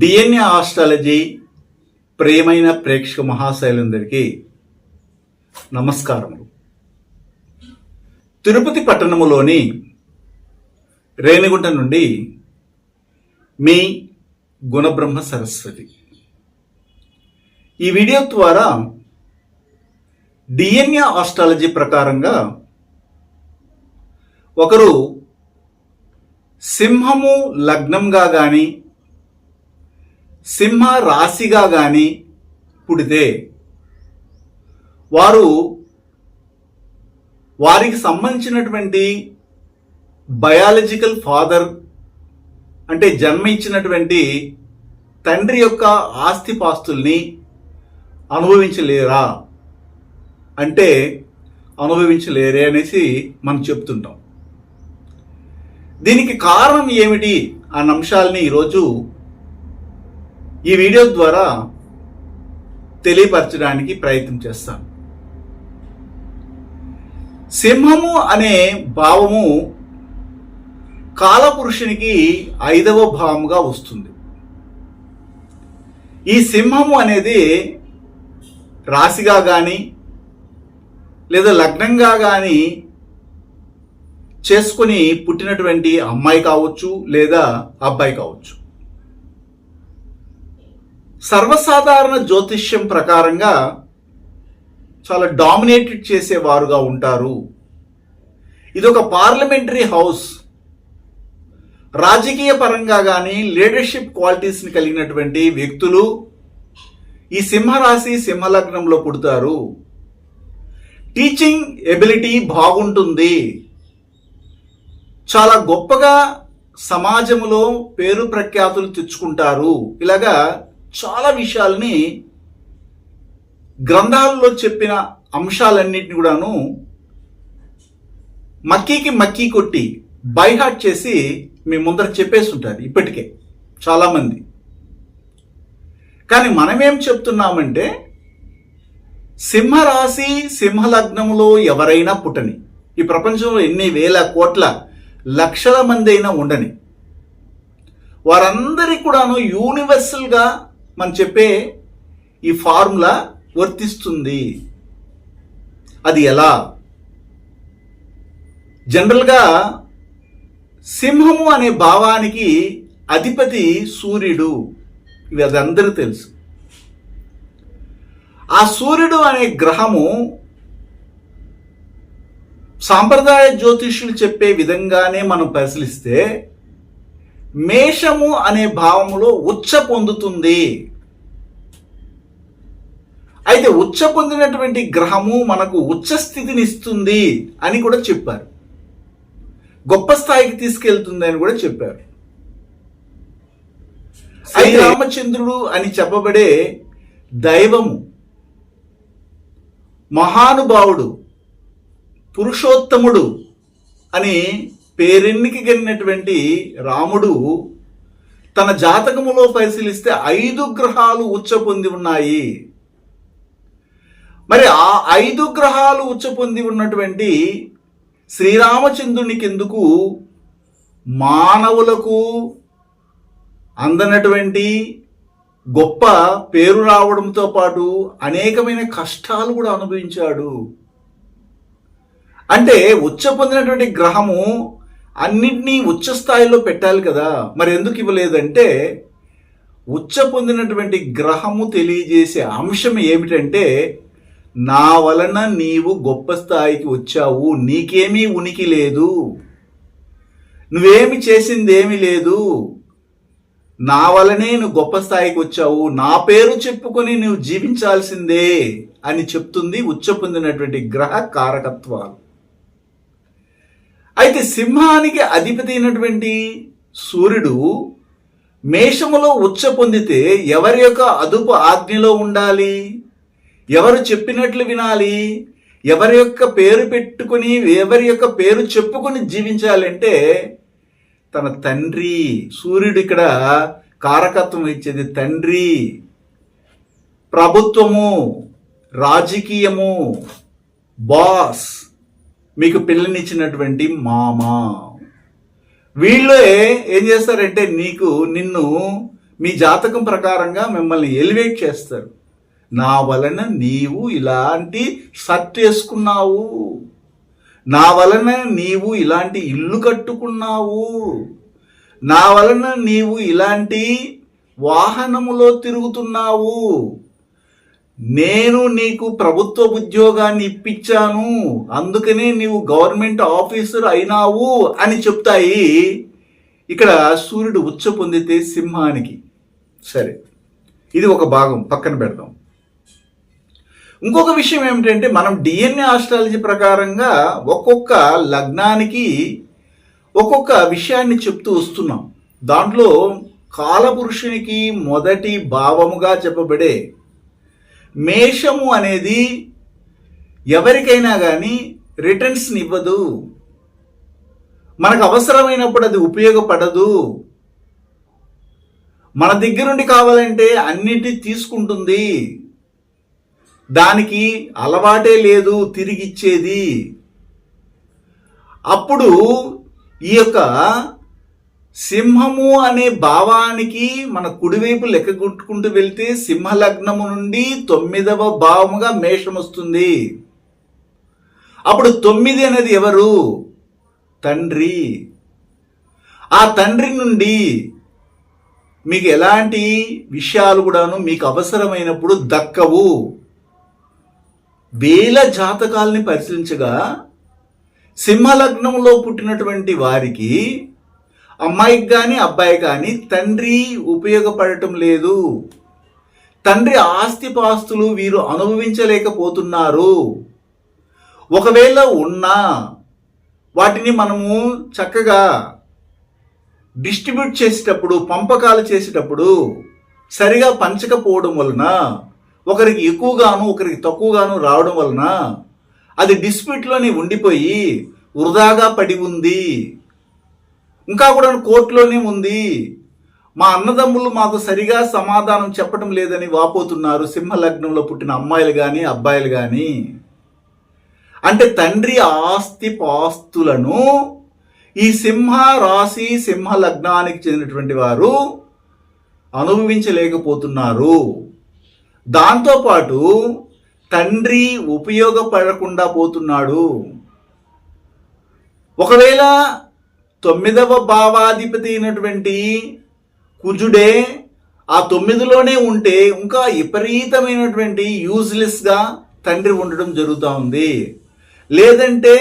DNA astrology ప్రియమైన ప్రేక్షక మహాశైలందరికీ నమస్కారములు. తిరుపతి పట్టణములోని రేణిగుంట నుండి మీ గుణబ్రహ్మ సరస్వతి. ఈ వీడియో ద్వారా డిఎన్ఏ ఆస్ట్రాలజీ ప్రకారంగా ఒకరు సింహము లగ్నంగా కానీ సింహ రాశిగా గాని పుడితే వారు వారికి సంబంధించినటువంటి బయాలజికల్ ఫాదర్ అంటే జన్మ ఇచ్చినటువంటి తండ్రి యొక్క ఆస్తిపాస్తుల్ని అనుభవించలేరా? అంటే అనుభవించలేరే అనేసి మనం చెప్తుంటాం. దీనికి కారణం ఏమిటి? అన్న అంశాలని ఈరోజు ఈ వీడియో ద్వారా తెలియపరచడానికి ప్రయత్నం చేస్తాను. సింహము అనే భావము కాలపురుషునికి ఐదవ భావముగా వస్తుంది. ఈ సింహము అనేది రాశిగా కానీ లేదా లగ్నంగా కానీ చేసుకుని పుట్టినటువంటి అమ్మాయి కావచ్చు లేదా అబ్బాయి కావచ్చు. సర్వసాధారణ జ్యోతిష్యం ప్రకారంగా చాలా డామినేటెడ్ చేసేవారుగా ఉంటారు. ఇది ఒక పార్లమెంటరీ హౌస్. రాజకీయ పరంగా కానీ లీడర్షిప్ క్వాలిటీస్ని కలిగినటువంటి వ్యక్తులు ఈ సింహరాశి సింహలగ్నంలో పుడతారు. టీచింగ్ ఎబిలిటీ బాగుంటుంది. చాలా గొప్పగా సమాజంలో పేరు ప్రఖ్యాతులు తెచ్చుకుంటారు. ఇలాగా చాలా విషయాల్ని గ్రంథాలలో చెప్పిన అంశాలన్నింటినీ కూడాను మక్కీకి మక్కీ కొట్టి బైహార్ట్ చేసి మీ ముందర చెప్పేసి ఉంటారు ఇప్పటికే చాలామంది. కానీ మనమేం చెప్తున్నామంటే సింహరాశి సింహలగ్నంలో ఎవరైనా పుట్టని ఈ ప్రపంచంలో ఎన్ని వేల కోట్ల లక్షల మంది అయినా ఉండని వారందరికీ కూడాను యూనివర్సల్గా మనం చెప్పే ఈ ఫార్ములా వర్తిస్తుంది. అది ఎలా? జనరల్గా సింహము అనే భావానికి అధిపతి సూర్యుడు. ఇవి అది అందరూ తెలుసు. ఆ సూర్యుడు అనే గ్రహము సాంప్రదాయ జ్యోతిష్యులు చెప్పే విధంగానే మనం పరిశీలిస్తే మేషము అనే భావములో ఉచ్చ పొందుతుంది. అయితే ఉచ్చ పొందినటువంటి గ్రహము మనకు ఉచ్చ స్థితిని ఇస్తుంది అని కూడా చెప్పారు. గొప్ప స్థాయికి తీసుకెళ్తుంది అని కూడా చెప్పారు. శ్రీరామచంద్రుడు అని చెప్పబడే దైవము మహానుభావుడు పురుషోత్తముడు అని పేరెన్నికి కలిగినటువంటి రాముడు తన జాతకములో పరిశీలిస్తే ఐదు గ్రహాలు ఉచ్చపొంది ఉన్నాయి. మరి ఆ ఐదు గ్రహాలు ఉచ్చపొంది ఉన్నటువంటి శ్రీరామచంద్రునికి ఎందుకు మానవులకు అందనటువంటి గొప్ప పేరు రావడంతో పాటు అనేకమైన కష్టాలు కూడా అనుభవించాడు. అంటే ఉచ్చ పొందినటువంటి గ్రహము అన్నింటినీ ఉచ్చ స్థాయిలో పెట్టాలి కదా. మరి ఎందుకు ఇవ్వలేదంటే ఉచ్చ పొందినటువంటి గ్రహము తెలియజేసే అంశం ఏమిటంటే నా వలన నీవు గొప్ప స్థాయికి వచ్చావు నీకేమీ ఉనికి లేదు. నువ్వేమి చేసిందేమీ లేదు. నా వలనే నువ్వు గొప్ప స్థాయికి వచ్చావు నా పేరు చెప్పుకొని నువ్వు జీవించాల్సిందే అని చెప్తుంది ఉచ్చ పొందినటువంటి గ్రహ కారకత్వాలు. అయితే సింహానికి అధిపతి అయినటువంటి సూర్యుడు మేషములో ఉచ్చ పొందితే ఎవరి యొక్క అదుపు ఆజ్ఞలో ఉండాలి? ఎవరు చెప్పినట్లు వినాలి? ఎవరి యొక్క పేరు పెట్టుకుని ఎవరి యొక్క పేరు చెప్పుకొని జీవించాలంటే తన తండ్రి సూర్యుడు ఇక్కడ కారకత్వం ఇచ్చేది తండ్రి. ప్రభుత్వము రాజకీయము బాస్. మీకు పిల్లనిచ్చినటువంటి మామ. వీళ్ళే ఏం చేస్తారంటే నీకు నిన్ను మీ జాతకం ప్రకారంగా మిమ్మల్ని ఎలివేట్ చేస్తారు. నా వలన నీవు ఇలాంటి షర్ట్ వేసుకున్నావు. నా వలన నీవు ఇలాంటి ఇల్లు కట్టుకున్నావు. నా వలన నీవు ఇలాంటి వాహనములో తిరుగుతున్నావు. నేను నీకు ప్రభుత్వ ఉద్యోగాన్ని ఇప్పించాను. అందుకనే నీవు గవర్నమెంట్ ఆఫీసర్ అయినావు అని చెప్తాయి. ఇక్కడ సూర్యుడు ఉచ్చ పొందితే సింహానికి. సరే ఇది ఒక భాగం పక్కన పెడదాం. ఇంకొక విషయం ఏమిటంటే మనం డిఎన్ఏ ఆస్ట్రాలజీ ప్రకారంగా ఒక్కొక్క లగ్నానికి ఒక్కొక్క విషయాన్ని చెప్తూ వస్తున్నాం. దాంట్లో కాలపురుషునికి మొదటి భావముగా చెప్పబడే మేషము అనేది ఎవరికైనా కానీ రిటర్న్స్ని ఇవ్వదు. మనకు అవసరమైనప్పుడు అది ఉపయోగపడదు. మన దగ్గరుండి కావాలంటే అన్నిటి తీసుకుంటుంది. దానికి అలవాటే లేదు తిరిగిచ్చేది అప్పుడు ఈ యొక్క సింహము అనే భావానికి మన కుడివైపు లెక్క కొట్టుకుంటూ వెళ్తే సింహ లగ్నము నుండి తొమ్మిదవ భావముగా మేషం వస్తుంది. అప్పుడు తొమ్మిది అనేది ఎవరు? తండ్రి. ఆ తండ్రి నుండి మీకు ఎలాంటి విషయాలు కూడాను మీకు అవసరమైనప్పుడు దక్కవు. వేల జాతకాలని పరిశీలించగా సింహలగ్నంలో పుట్టినటువంటి వారికి అమ్మాయికి కానీ అబ్బాయి కానీ తండ్రి ఉపయోగపడటం లేదు. తండ్రి ఆస్తిపాస్తులు వీరు అనుభవించలేకపోతున్నారు. ఒకవేళ ఉన్నా వాటిని మనము చక్కగా డిస్ట్రిబ్యూట్ చేసేటప్పుడు పంపకాలు చేసేటప్పుడు సరిగా పంచకపోవడం వలన ఒకరికి ఎక్కువగాను ఒకరికి తక్కువగాను రావడం వలన అది డిస్ప్యూట్లోనే ఉండిపోయి వృధాగా పడి ఉంది. ఇంకా కూడా కోర్టులోనే ఉంది. మా అన్నదమ్ములు మాకు సరిగా సమాధానం చెప్పడం లేదని వాపోతున్నారు. సింహ లగ్నంలో పుట్టిన అమ్మాయిలు కానీ అబ్బాయిలు కానీ అంటే తండ్రి ఆస్తి పాస్తులను ఈ సింహ రాశి సింహ లగ్నానికి చెందినటువంటి వారు అనుభవించలేకపోతున్నారు. దాంతోపాటు తండ్రి ఉపయోగపడకుండా పోతున్నాడు. ఒకవేళ తొమ్మిదవ భావాధిపతి అయినటువంటి కుజుడే ఆ తొమ్మిదిలోనే ఉంటే ఇంకా విపరీతమైనటువంటి యూజ్లెస్గా తండ్రి ఉండడం జరుగుతూ ఉంది. లేదంటే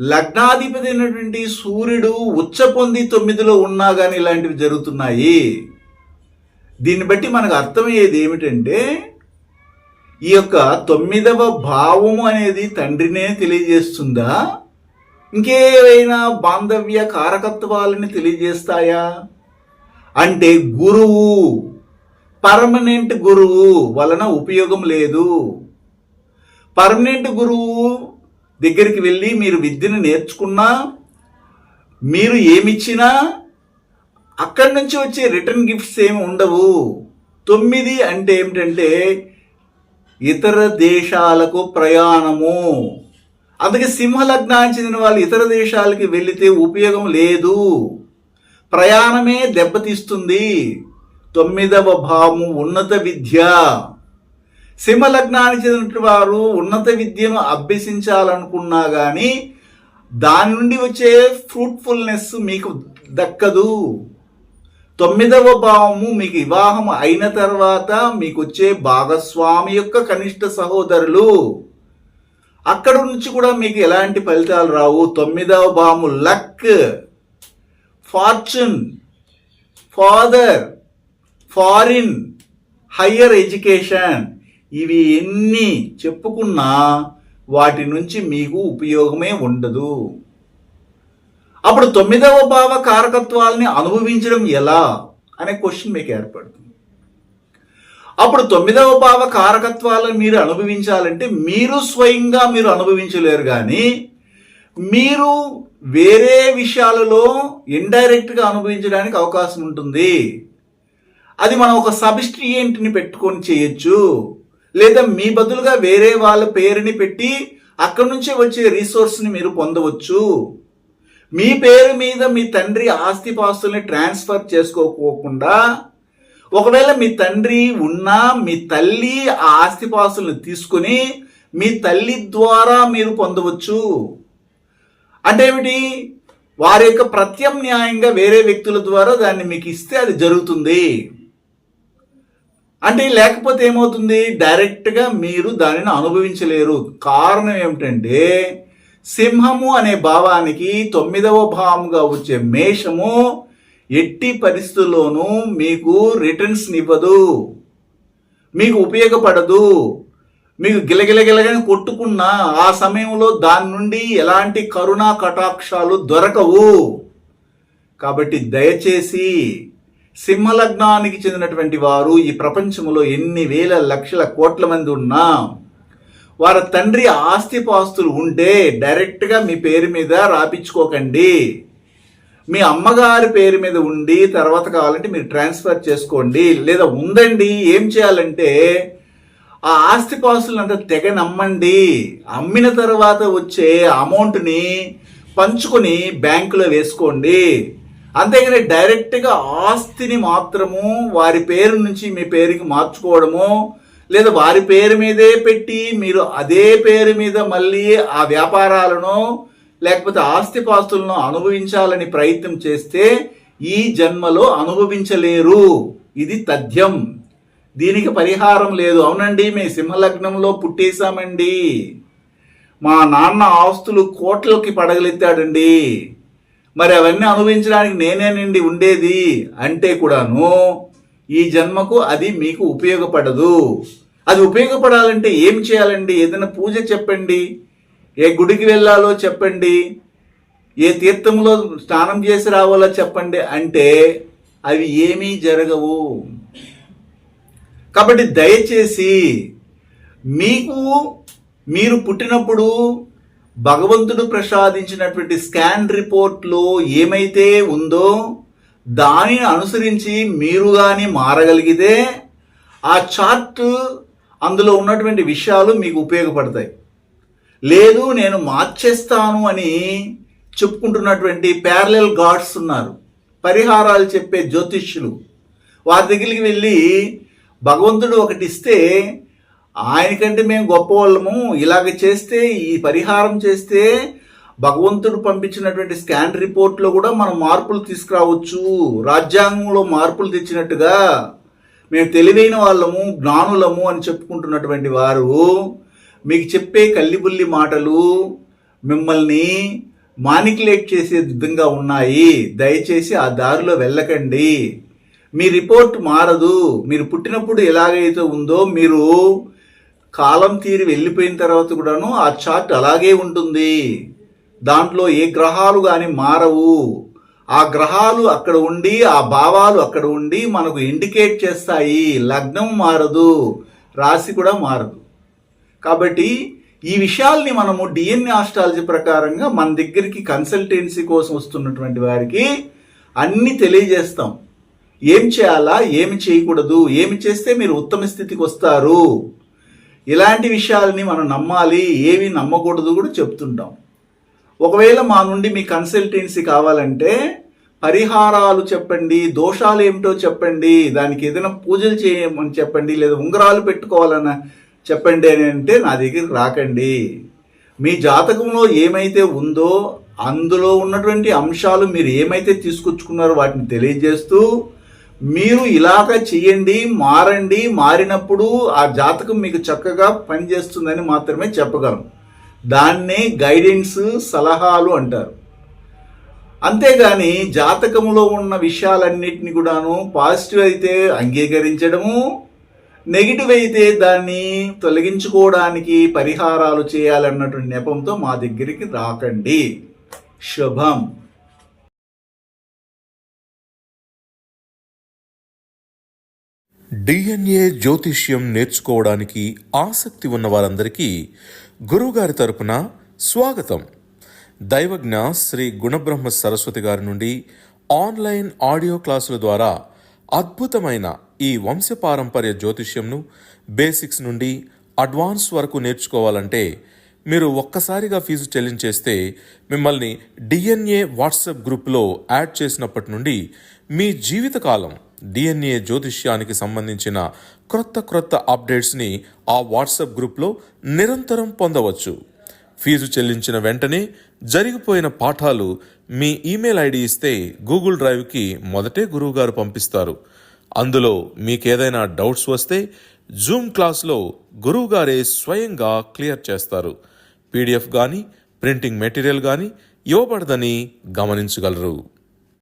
లగ్నాధిపతి అయినటువంటి సూర్యుడు ఉచ్చ పొంది తొమ్మిదిలో ఉన్నా కానీ ఇలాంటివి జరుగుతున్నాయి. దీన్ని బట్టి మనకు అర్థమయ్యేది ఏమిటంటే ఈ యొక్క తొమ్మిదవ భావము అనేది తండ్రినే తెలియజేస్తుందా? ఇంకేవైనా బాంధవ్య కారకత్వాలని తెలియజేస్తాయా? అంటే గురువు పర్మనెంట్ గురువు వలన ఉపయోగం లేదు. పర్మనెంట్ గురువు దగ్గరికి వెళ్ళి మీరు విద్యను నేర్చుకున్నా మీరు ఏమిచ్చినా అక్కడి నుంచి వచ్చే రిటర్న్ గిఫ్ట్స్ ఏమి ఉండవు. తొమ్మిది అంటే ఏమిటంటే ఇతర దేశాలకు ప్రయాణము. అందుకే సింహలగ్నానికి చెందిన వాళ్ళు ఇతర దేశాలకి వెళితే ఉపయోగం లేదు. ప్రయాణమే దెబ్బతీస్తుంది. తొమ్మిదవ భావము ఉన్నత విద్య. సింహలగ్నానికి చెందిన వారు ఉన్నత విద్యను అభ్యసించాలనుకున్నా కానీ దాని నుండి వచ్చే ఫ్రూట్ఫుల్నెస్ మీకు దక్కదు. తొమ్మిదవ భావము మీకు వివాహం అయిన తర్వాత మీకు వచ్చే భాగస్వామి యొక్క కనిష్ట సహోదరులు. అక్కడ నుంచి కూడా మీకు ఎలాంటి ఫలితాలు రావు? తొమ్మిదవ భావము luck fortune father foreign higher education. ఇవి ఎన్ని చెప్పుకున్నా వాటి నుంచి మీకు ఉపయోగమే ఉండదు. అప్పుడు తొమ్మిదవ భావ కారకత్వాల్ని అనుభవించడం ఎలా? అనే క్వశ్చన్ మీకు ఏర్పడుతుంది. అప్పుడు తొమ్మిదవ భావ కారకత్వాలను మీరు అనుభవించాలంటే మీరు స్వయంగా మీరు అనుభవించలేరు కానీ మీరు వేరే విషయాలలో ఇండైరెక్ట్గా అనుభవించడానికి అవకాశం ఉంటుంది. అది మనం ఒక సబ్స్ట్రియంట్ని పెట్టుకొని చేయొచ్చు. లేదా మీ బదులుగా వేరే వాళ్ళ పేరుని పెట్టి అక్కడి నుంచే వచ్చే రిసోర్స్ని మీరు పొందవచ్చు. మీ పేరు మీద మీ తండ్రి ఆస్తిపాస్తుల్ని ట్రాన్స్ఫర్ చేసుకోకోకుండా ఒకవేళ మీ తండ్రి ఉన్నా మీ తల్లి ఆ ఆస్తిపాస్తుల్ని తీసుకుని మీ తల్లి ద్వారా మీరు పొందవచ్చు. అంటే ఏమిటి? వారి యొక్క ప్రత్యామ్నాయంగా వేరే వ్యక్తుల ద్వారా దాన్ని మీకు ఇస్తే అది జరుగుతుంది. అంటే లేకపోతే ఏమవుతుంది? డైరెక్ట్గా మీరు దానిని అనుభవించలేరు. కారణం ఏమిటంటే సింహము అనే భావానికి తొమ్మిదవ భావముగా వచ్చే మేషము ఎట్టి పరిస్థితుల్లోనూ మీకు రిటర్న్స్ ఇవ్వదు మీకు ఉపయోగపడదు. మీకు గిలగిలగిలగని కొట్టుకున్నా ఆ సమయంలో దాని నుండి ఎలాంటి కరుణా కటాక్షాలు దొరకవు కాబట్టి దయచేసి సింహలగ్నానికి చెందినటువంటి వారు ఈ ప్రపంచంలో ఎన్ని వేల లక్షల కోట్ల మంది ఉన్నా వారి తండ్రి ఆస్తిపాస్తులు ఉంటే డైరెక్ట్గా మీ పేరు మీద రాపించుకోకండి మీ అమ్మగారి పేరు మీద ఉండి తర్వాత కావాలంటే మీరు ట్రాన్స్ఫర్ చేసుకోండి లేదా ఉందండి ఏం చేయాలంటే ఆ ఆస్తిపాస్తులను అంతా తెగ నమ్మండి. అమ్మిన తర్వాత వచ్చే అమౌంట్ని పంచుకొని బ్యాంకులో వేసుకోండి. అంతేగాని డైరెక్ట్గా ఆస్తిని మాత్రము వారి పేరు నుంచి మీ పేరుకి మార్చుకోవడము లేదా వారి పేరు మీదే పెట్టి మీరు అదే పేరు మీద మళ్ళీ ఆ వ్యాపారాలను లేకపోతే ఆస్తిపాస్తులను అనుభవించాలని ప్రయత్నం చేస్తే ఈ జన్మలో అనుభవించలేరు. ఇది తథ్యం. దీనికి పరిహారం లేదు. అవునండి మీ సింహలగ్నంలో పుట్టేశామండి. మా నాన్న ఆస్తులు కోట్లకి పడగలెత్తాడండి. మరి అవన్నీ అనుభవించడానికి నేనేనండి ఉండేది? అంటే కూడాను ఈ జన్మకు అది మీకు ఉపయోగపడదు. అది ఉపయోగపడాలంటే ఏం చేయాలండి? ఏదైనా పూజ చెప్పండి. ఏ గుడికి వెళ్ళాలో చెప్పండి ఏ తీర్థంలో స్నానం చేసి రావాలో చెప్పండి అంటే అవి ఏమీ జరగవు. కాబట్టి దయచేసి మీకు మీరు పుట్టినప్పుడు భగవంతుడు ప్రసాదించినటువంటి స్కాన్ రిపోర్ట్లో ఏమైతే ఉందో దానిని అనుసరించి మీరు కానీ మారగలిగితే ఆ చార్ట్ అందులో ఉన్నటువంటి విషయాలు మీకు ఉపయోగపడతాయి. లేదు నేను మార్చేస్తాను అని చెప్పుకుంటున్నటువంటి ప్యారలల్ గాడ్స్ ఉన్నారు. పరిహారాలు చెప్పే జ్యోతిష్యులు. వారి దగ్గరికి వెళ్ళి భగవంతుడు ఒకటి ఇస్తే ఆయనకంటే మేము గొప్పవాళ్ళము ఇలాగ చేస్తే ఈ పరిహారం చేస్తే భగవంతుడు పంపించినటువంటి స్కాన్ రిపోర్ట్లో కూడా మనం మార్పులు తీసుకురావచ్చు. రాజ్యాంగంలో మార్పులు తెచ్చినట్టుగా మేము తెలివైన వాళ్ళము జ్ఞానులము అని చెప్పుకుంటున్నటువంటి వారు మీకు చెప్పే కల్లిబుల్లి మాటలు మిమ్మల్ని మానికులేట్ చేసే విధంగా ఉన్నాయి. దయచేసి ఆ దారిలో వెళ్ళకండి. మీ రిపోర్ట్ మారదు. మీరు పుట్టినప్పుడు ఎలాగైతే ఉందో మీరు కాలం తీరి వెళ్ళిపోయిన తర్వాత కూడాను ఆ చార్ట్ అలాగే ఉంటుంది. దాంట్లో ఏ గ్రహాలు కానీ మారవు. ఆ గ్రహాలు అక్కడ ఉండి ఆ భావాలు అక్కడ ఉండి మనకు ఇండికేట్ చేస్తాయి. లగ్నం మారదు. రాశి కూడా మారదు. కాబట్టి ఈ విషయాల్ని మనము డిఎన్ఏ ఆస్ట్రాలజీ ప్రకారంగా మన దగ్గరికి కన్సల్టెన్సీ కోసం వస్తున్నటువంటి వారికి అన్ని తెలియజేస్తాం. ఏం చేయాలా? ఏమి చేయకూడదు? ఏమి చేస్తే మీరు ఉత్తమ స్థితికి వస్తారు? ఇలాంటి విషయాలని మనం నమ్మాలి. ఏమి నమ్మకూడదు కూడా చెప్తుంటాం. ఒకవేళ మా నుండి మీ కన్సల్టెన్సీ కావాలంటే పరిహారాలు చెప్పండి దోషాలు ఏమిటో చెప్పండి దానికి ఏదైనా పూజలు చేయమని చెప్పండి లేదా ఉంగరాలు పెట్టుకోవాలన్న చెప్పండి అని అంటే నా దగ్గరికి రాకండి. మీ జాతకంలో ఏమైతే ఉందో అందులో ఉన్నటువంటి అంశాలు మీరు ఏమైతే తీసుకొచ్చుకున్నారో వాటిని తెలియజేస్తూ మీరు ఇలాగ చేయండి మారండి మారినప్పుడు ఆ జాతకం మీకు చక్కగా పనిచేస్తుందని మాత్రమే చెప్పగలం. దాన్నే గైడెన్స్ సలహాలు అంటారు. అంతేగాని జాతకంలో ఉన్న విషయాలన్నిటిని కూడాను పాజిటివ్ అయితే అంగీకరించడము నెగిటివ్ అయితే దాన్ని తొలగించుకోవడానికి పరిహారాలు చేయాలన్నటువంటి నెపంతో మా దగ్గరికి రాకండి. శుభం. డిఎన్ఏ జ్యోతిష్యం నేర్చుకోవడానికి ఆసక్తి ఉన్న వారందరికీ గురువుగారి తరపున స్వాగతం. దైవజ్ఞ శ్రీ గుణబ్రహ్మ సరస్వతి గారి నుండి ఆన్లైన్ ఆడియో క్లాసుల ద్వారా అద్భుతమైన ఈ వంశపారంపర్య జ్యోతిష్యంను బేసిక్స్ నుండి అడ్వాన్స్ వరకు నేర్చుకోవాలంటే మీరు ఒక్కసారిగా ఫీజు చెల్లించేస్తే మిమ్మల్ని డిఎన్ఏ వాట్సాప్ గ్రూప్లో యాడ్ చేసినప్పటి నుండి మీ జీవితకాలం డిఎన్ఏ జ్యోతిష్యానికి సంబంధించిన క్రొత్త క్రొత్త అప్డేట్స్ని ఆ వాట్సాప్ గ్రూప్లో నిరంతరం పొందవచ్చు. ఫీజు చెల్లించిన వెంటనే జరిగిపోయిన పాఠాలు మీ ఈమెయిల్ ఐడి ఇస్తే గూగుల్ డ్రైవ్కి మొదటే గురువుగారు పంపిస్తారు. అందులో మీకేదైనా డౌట్స్ వస్తే జూమ్ క్లాస్లో గురువుగారే స్వయంగా క్లియర్ చేస్తారు. పీడిఎఫ్ కానీ ప్రింటింగ్ మెటీరియల్ కానీ ఇవ్వబడదని గమనించగలరు.